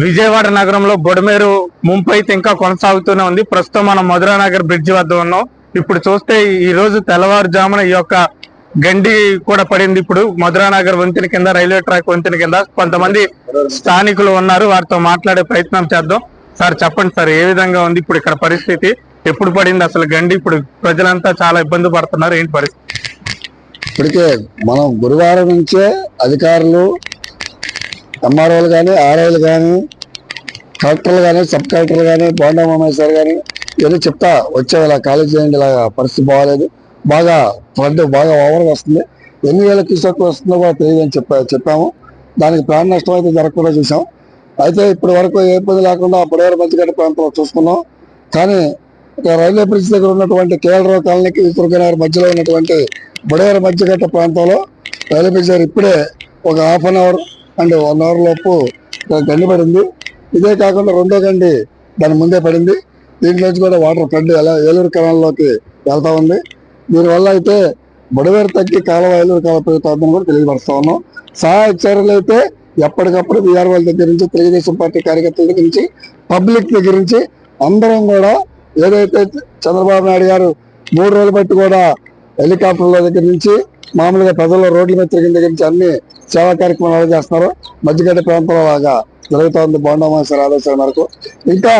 విజయవాడ నగరంలో బొడమేరు ముంపు అయితే ఇంకా కొనసాగుతూనే ఉంది. ప్రస్తుతం మనం మధురా నగర్ బ్రిడ్జ్ వద్ద ఉన్నాం. ఇప్పుడు చూస్తే ఈ రోజు తెల్లవారుజామున ఈ యొక్క గండి కూడా పడింది. ఇప్పుడు మధురా నగర్ వంతెన కింద రైల్వే ట్రాక్ వంతెన కింద కొంతమంది స్థానికులు ఉన్నారు. వారితో మాట్లాడే ప్రయత్నం చేద్దాం. సార్ చెప్పండి సార్ ఏ విధంగా ఉంది ఇప్పుడు ఇక్కడ పరిస్థితి? ఎప్పుడు పడింది అసలు గండి? ఇప్పుడు ప్రజలంతా చాలా ఇబ్బంది పడుతున్నారు. ఏంటి పరిస్థితి? ఇప్పటికే మనం గురువారం నుంచే అధికారులు ఎంఆర్ఓలు కానీ ఆర్ఓలు కానీ కలెక్టర్లు కానీ సబ్ కలెక్టర్లు కానీ బోండా మహేశ్వర్ కానీ ఇవన్నీ చెప్తా వచ్చే ఇలా కాలేజ్ చేయండి ఇలా పరిస్థితి బాగాలేదు. బాగా ఫ్లడ్ బాగా ఓవర్గా వస్తుంది. ఎన్ని వేల క్యూసెక్ వస్తుందో కూడా తెలియదు అని చెప్పా చెప్పాము. దానికి ప్రాణ నష్టం అయితే జరగకుండా చూసాం అయితే ఇప్పటి వరకు ఏ ఇబ్బంది లేకుండా బుడేరు మంచిగడ్డ ప్రాంతంలో చూసుకున్నాం. కానీ ఇక రైల్వే బ్రిడ్జ్ దగ్గర ఉన్నటువంటి కేఎల్రావు కాలనీకి దుర్గనగర్ మధ్యలో ఉన్నటువంటి బుడేరు మధ్యగట్ట ప్రాంతంలో రైల్వే బ్రిడ్జ్ దగ్గర ఇప్పుడే ఒక half an hour and one hour లోపు గండి పడింది. ఇదే కాకుండా రెండో గండి దాని ముందే పడింది. దీంట్లోంచి కూడా వాటర్ ఫ్లడ్ ఎలా ఏలూరు కెనాల్లోకి వెళ్తా ఉంది. దీనివల్ల అయితే బుడవేరు తగ్గి కాలువ ఏలూరు కాలువ పెరుగుతుందని కూడా తెలియపరుస్తా ఉన్నాం. సహాయ చర్యలు అయితే ఎప్పటికప్పుడు బీఆర్ వాళ్ళ దగ్గర నుంచి తెలుగుదేశం పార్టీ కార్యకర్తల దగ్గర నుంచి పబ్లిక్ దగ్గర నుంచి అందరం కూడా ఏదైతే చంద్రబాబు నాయుడు గారు మూడు రోజులు బట్టి కూడా హెలికాప్టర్ల దగ్గర నుంచి మామూలుగా ప్రజల రోడ్ల మీద తిరిగిన దగ్గర నుంచి అన్ని సేవా కార్యక్రమాలు చేస్తున్నారు మధ్యగడ్డ ప్రాంతంలో లాగా జరుగుతోంది బోండామాసారి ఆదేశాల మేరకు. ఇంకా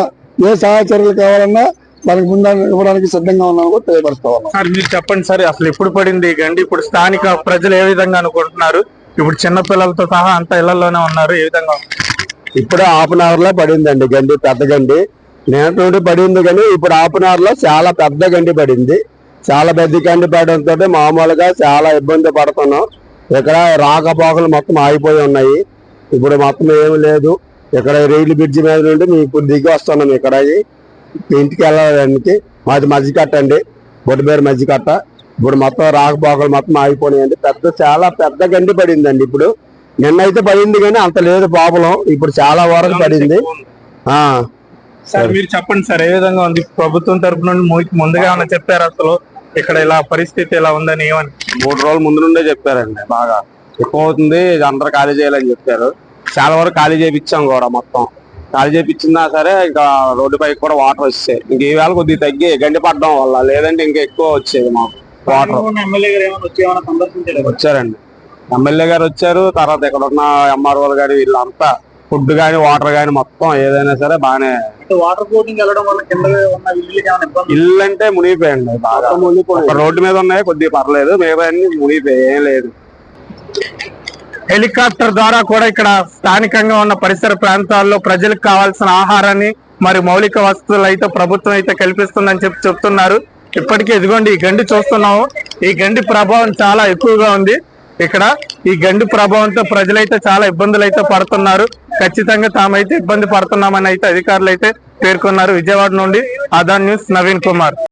ఏ సహాయ చర్యలు కావాలన్నా దానికి ముందు ఇవ్వడానికి సిద్ధంగా ఉన్నామని కూడా తెలియపరుస్తా ఉన్నాం. సార్ మీరు చెప్పండి సార్ అసలు ఎప్పుడు పడింది గండి? ఇప్పుడు స్థానిక ప్రజలు ఏ విధంగా అనుకుంటున్నారు? ఇప్పుడు చిన్న పిల్లలతో సహా అంతా ఇళ్ళలోనే ఉన్నారు ఏ విధంగా? ఇప్పుడు హాఫ్ అన్ అవర్లో పడిందండి గండి పెద్ద గండి. నేను నుండి పడింది కానీ ఇప్పుడు హాఫ్ అన్ అవర్లో చాలా పెద్ద గండి పడింది. చాలా పెద్ద గండి పడడంతో మామూలుగా చాలా ఇబ్బంది పడుతున్నాం. ఇక్కడ రాకపోకలు మొత్తం ఆగిపోయి ఉన్నాయి. ఇప్పుడు మొత్తం ఏమి లేదు. ఇక్కడ రైలు బ్రిడ్జి మీద నుండి మేము ఇప్పుడు దిగి వస్తున్నాం ఇక్కడ. ఇంటికి వెళ్ళడానికి మాది మధ్యకట్ట అండి. బొడ్డుబేరు మధ్యకట్ట ఇప్పుడు మొత్తం రాకపోకలు మొత్తం ఆగిపోయినాయండి పెద్ద చాలా పెద్ద గండి పడిందండి ఇప్పుడు. నిన్నైతే పడింది కానీ అంత లేదు ప్రాబ్లం ఇప్పుడు చాలా వరకు పడింది. ఆ. సార్ మీరు చెప్పండి సార్ ఏ విధంగా ఉంది? ప్రభుత్వం తరపు నుండి ముందుగా ఏమైనా చెప్పారు అసలు? ఇక్కడ ఇలా పరిస్థితి ఇలా ఉందని ఏమని? మూడు రోజుల ముందు నుండే చెప్పారండి బాగా ఎక్కువ అవుతుంది ఇది అందరూ ఖాళీ చేయాలని చెప్పారు. చాలా వరకు ఖాళీ చేయించాం కూడా మొత్తం. ఖాళీ చేయించినా సరే ఇంకా రోడ్డు పైకి కూడా వాటర్ వచ్చాయి ఇంక ఈ వేళ కొద్దిగా తగ్గి గండి పడడం వల్ల లేదంటే ఇంకా ఎక్కువ వచ్చేది మాకు వాటర్. వచ్చారండి. ఎమ్మెల్యే గారు వచ్చారు తర్వాత ఇక్కడ ఉన్న ఎంఆర్ఓ గారు వీళ్ళంతా ఫుడ్ గానీ వాటర్ గానీ మొత్తం ఏదైనా సరే బాగానే వాటర్ బోటింగ్ వెళ్ళడం వల్ల కింద ఉన్న ఇల్లు అంటే మునిగిపోయండి బాగా. ఒక రోడ్డు మీద ఉన్నాయి కొద్దిగా పర్లేదు. మిగతా అన్ని మునిగిపోయి ఏం లేదు. హెలికాప్టర్ ద్వారా కూడా ఇక్కడ స్థానికంగా ఉన్న పరిసర ప్రాంతాల్లో ప్రజలకు కావాల్సిన ఆహారాన్ని మరి మౌలిక వసతులు అయితే ప్రభుత్వం అయితే కల్పిస్తుందని చెప్పి చెప్తున్నారు. ఇప్పటికే ఇదిగోండి ఈ గండి చూస్తున్నాము. ఈ గండి ప్రభావం చాలా ఎక్కువగా ఉంది. ఇక్కడ ఈ గండి ప్రభావంతో ప్రజలైతే చాలా ఇబ్బందులు అయితే పడుతున్నారు. ఖచ్చితంగా తామైతే ఇబ్బంది పడుతున్నామని అయితే అధికారులు అయితే పేర్కొన్నారు విజయవాడ నుండి. ఆదా న్యూస్ నవీన్ కుమార్.